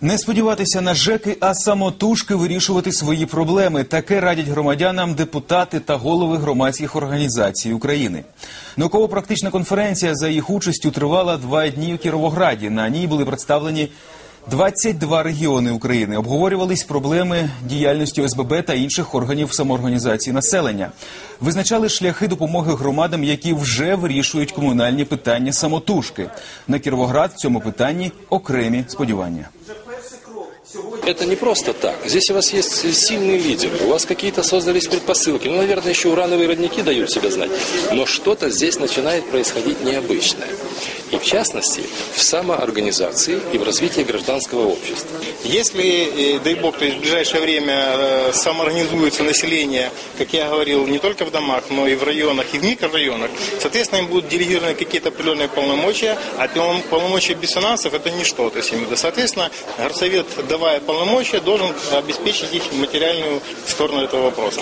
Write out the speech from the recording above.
Не сподіватися на ЖЕКи, а самотужки вирішувати свої проблеми. Таке радять громадянам депутати та голови громадських організацій України. Науково-практична конференція за їх участю тривала два дні у Кіровограді. На ній були представлені 22 регіони України. Обговорювались проблеми діяльності ОСББ та інших органів самоорганізації населення. Визначали шляхи допомоги громадам, які вже вирішують комунальні питання самотужки. На Кіровоград в цьому питанні окремі сподівання. Это не просто так. Здесь у вас есть сильный лидер, у вас какие-то создались предпосылки. Ну, наверное, еще урановые родники дают себя знать. Но что-то здесь начинает происходить необычное. И в частности, в самоорганизации и в развитии гражданского общества. Если, э, дай бог, то есть в ближайшее время э, самоорганизуется население, как я говорил, не только в домах, но и в районах, и в микрорайонах, соответственно, им будут делегированы какие-то определенные полномочия, а полном- полномочия без финансов это ничто. То есть, соответственно, горсовет, давая полномочия, должен обеспечить их материальную сторону этого вопроса.